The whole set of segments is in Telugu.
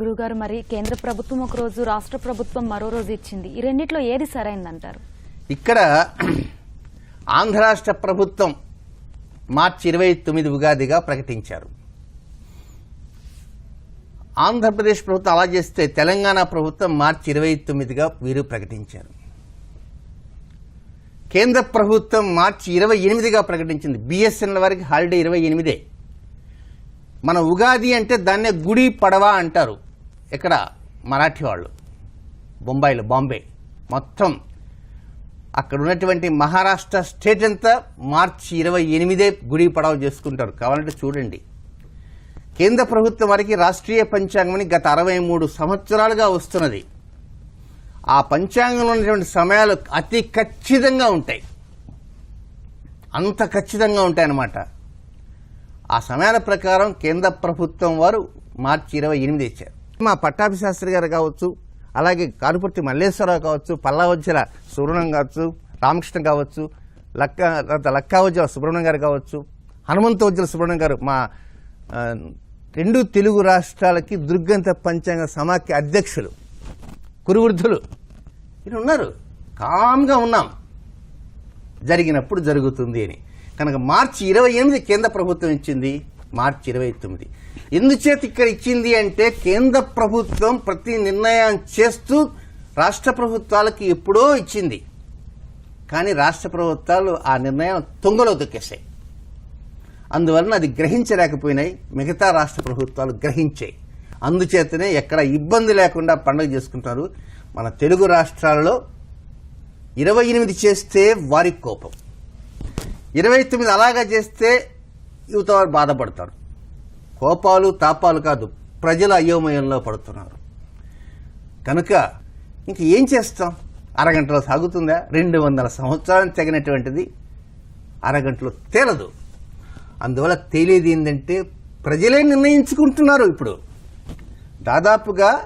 గురుగారు మరి కేంద్ర ప్రభుత్వం ఒక రోజు రాష్ట్ర ప్రభుత్వం మరో రోజు ఇచ్చింది. ఈ రెండిట్లో ఏది సరైందంటారు? ఇక్కడ ఆంధ్ర రాష్ట్ర ప్రభుత్వం మార్చి ఇరవై తొమ్మిది ఉగాదిగా ప్రకటించారు. ఆంధ్రప్రదేశ్ ప్రభుత్వం అలా చేస్తే తెలంగాణ ప్రభుత్వం మార్చి ఇరవై తొమ్మిదిగా వీరు ప్రకటించారు. కేంద్ర ప్రభుత్వం మార్చి ఇరవై ఎనిమిదిగా ప్రకటించింది. బిఎస్ఎన్ఎల్ వారికి హాలిడే ఇరవై ఎనిమిదే. మన ఉగాది అంటే దాన్నే గుడి పడవ అంటారు. ఇక్కడ మరాఠీ వాళ్ళు. బొంబాయిలో బాంబే. మొత్తం అక్కడ ఉన్నటువంటి మహారాష్ట్ర స్టేట్ అంతా మార్చి ఇరవై ఎనిమిదే గుడి పడవ చేసుకుంటారు. కావాలంటే చూడండి. కేంద్ర ప్రభుత్వం వారికి రాష్ట్రీయ పంచాంగమని గత అరవై మూడు సంవత్సరాలుగా వస్తున్నది. ఆ పంచాంగంలో ఉన్నటువంటి సమయాలు అతి ఖచ్చితంగా ఉంటాయి. అంత ఖచ్చితంగా ఉంటాయన్నమాట. ఆ సమయాల ప్రకారం కేంద్ర ప్రభుత్వం వారు మార్చి ఇరవై ఎనిమిది ఇచ్చారు. మా పట్టాభి శాస్త్రి గారు కావచ్చు అలాగే కారుపర్తి మల్లేశ్వరరావు కావచ్చు పల్లవజ్జల సుబ్రహ్మణ్యం కావచ్చు రామకృష్ణ కావచ్చు లక్క తర్వాత లక్కావజ్జల సుబ్రహ్మణ్యం గారు కావచ్చు హనుమంతవజ్జల సుబ్రహ్మణ్యం గారు మా రెండు తెలుగు రాష్ట్రాలకి దుర్గంత పంచాంగ సమాఖ్య అధ్యక్షులు కురువృద్ధులు. వీళ్ళు ఉన్నారు కామ్గా ఉన్నాం. జరిగినప్పుడు జరుగుతుంది అని. కనుక మార్చి ఇరవై ఎనిమిది కేంద్ర ప్రభుత్వం ఇచ్చింది. మార్చి ఇరవై తొమ్మిది. ఎందుచేత ఇక్కడ ఇచ్చింది అంటే కేంద్ర ప్రభుత్వం ప్రతి నిర్ణయం చేస్తూ రాష్ట్ర ప్రభుత్వాలకి ఎప్పుడో ఇచ్చింది. కానీ రాష్ట్ర ప్రభుత్వాలు ఆ నిర్ణయం తొంగలో దొక్కేశాయి. అందువలన అది గ్రహించలేకపోయినాయి. మిగతా రాష్ట్ర ప్రభుత్వాలు గ్రహించాయి. అందుచేతనే ఎక్కడ ఇబ్బంది లేకుండా పండుగ చేసుకుంటారు. మన తెలుగు రాష్ట్రాలలో ఇరవై ఎనిమిది చేస్తే వారికి కోపం. ఇరవై తొమ్మిది అలాగా చేస్తే యువత వారు బాధపడతారు. కోపాలు తాపాలు కాదు ప్రజలు అయోమయంలో పడుతున్నారు. కనుక ఇంక ఏం చేస్తాం? అరగంటలో సాగుతుందా? రెండు వందల సంవత్సరాలు తెగినటువంటిది అరగంటలో తేలదు. అందువల్ల తేలేది ఏంటంటే ప్రజలే నిర్ణయించుకుంటున్నారు ఇప్పుడు. దాదాపుగా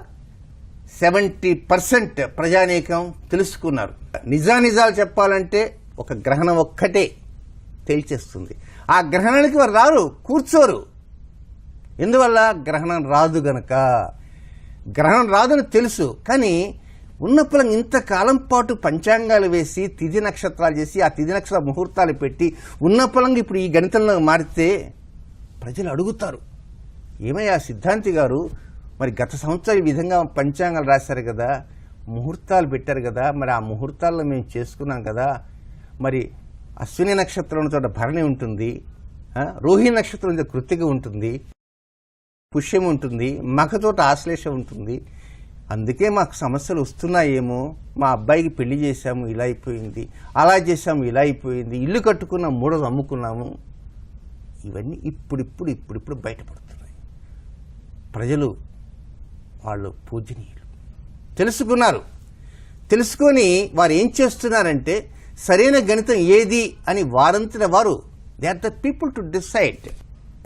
సెవెంటీ పర్సెంట్ ప్రజానీకం తెలుసుకున్నారు. నిజానిజాలు చెప్పాలంటే ఒక గ్రహణం ఒక్కటే. తేల్చేస్తుంది. ఆ గ్రహణానికి వారు రారు కూర్చోరు. ఎందువల్ల? గ్రహణం రాదు గనక. గ్రహణం రాదని తెలుసు కానీ ఉన్న పొలం ఇంతకాలం పాటు పంచాంగాలు వేసి తిథి నక్షత్రాలు చేసి ఆ తిథి నక్షత్ర ముహూర్తాలు పెట్టి ఉన్న పొలంగా ఇప్పుడు ఈ గణితంలో మారితే ప్రజలు అడుగుతారు. ఏమయ్యా సిద్ధాంతి గారు మరి గత సంవత్సరం ఈ విధంగా పంచాంగాలు రాశారు కదా ముహూర్తాలు పెట్టారు కదా మరి ఆ ముహూర్తాల్లో మేము చేసుకున్నాం కదా మరి అశ్విని నక్షత్రం ఉన్న చోట భరణి ఉంటుంది రోహిణి నక్షత్రం చోట కృత్తిక ఉంటుంది పుష్యం ఉంటుంది మగతోట ఆశ్లేషం ఉంటుంది. అందుకే మాకు సమస్యలు వస్తున్నాయేమో మా అబ్బాయికి పెళ్ళి చేశాము ఇలా అయిపోయింది అలా చేశాము ఇలా అయిపోయింది ఇల్లు కట్టుకున్నాం మూడో అమ్ముకున్నాము. ఇవన్నీ ఇప్పుడిప్పుడు ఇప్పుడిప్పుడు బయటపడుతున్నాయి. ప్రజలు వాళ్ళు పూజనీయులు. తెలుసుకున్నారు. తెలుసుకొని వారు ఏం చేస్తున్నారంటే సరైన గణితం ఏది అని వారంతిన వారు they are the people to decide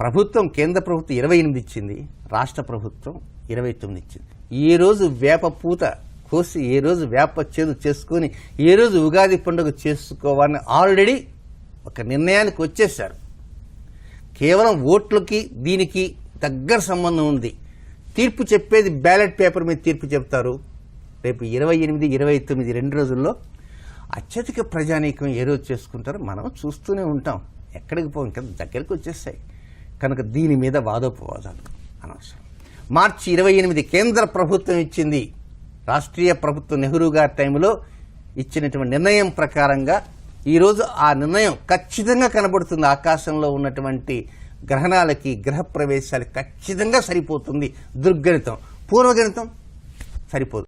ప్రభుత్వం కేంద్ర ప్రభుత్వం ఇరవై ఎనిమిది ఇచ్చింది రాష్ట్ర ప్రభుత్వం ఇరవై తొమ్మిది ఇచ్చింది. ఏ రోజు వేప పూత కోసి ఏ రోజు వేప చేదు చేసుకొని ఏ రోజు ఉగాది పండుగ చేసుకోవాలని ఆల్రెడీ ఒక నిర్ణయానికి వచ్చేశారు. కేవలం ఓట్లకి దీనికి దగ్గర సంబంధం ఉంది. తీర్పు చెప్పేది బ్యాలెట్ పేపర్ మీద తీర్పు చెప్తారు. రేపు ఇరవై ఎనిమిది ఇరవై తొమ్మిది రెండు రోజుల్లో అత్యధిక ప్రజానీకం ఏ రోజు చేసుకుంటారో మనం చూస్తూనే ఉంటాం. ఎక్కడికి పో కదా దగ్గరికి వచ్చేస్తాయి. కనుక దీని మీద వాదోపవాదాలు అనవసరం. మార్చి ఇరవై ఎనిమిది కేంద్ర ప్రభుత్వం ఇచ్చింది. రాష్ట్రీయ ప్రభుత్వం నెహ్రూ గారి టైంలో ఇచ్చినటువంటి నిర్ణయం ప్రకారంగా ఈరోజు ఆ నిర్ణయం ఖచ్చితంగా కనబడుతుంది. ఆకాశంలో ఉన్నటువంటి గ్రహణాలకి గ్రహ ప్రవేశాలకి ఖచ్చితంగా సరిపోతుంది. దుర్గణితం పూర్వగణితం సరిపోదు.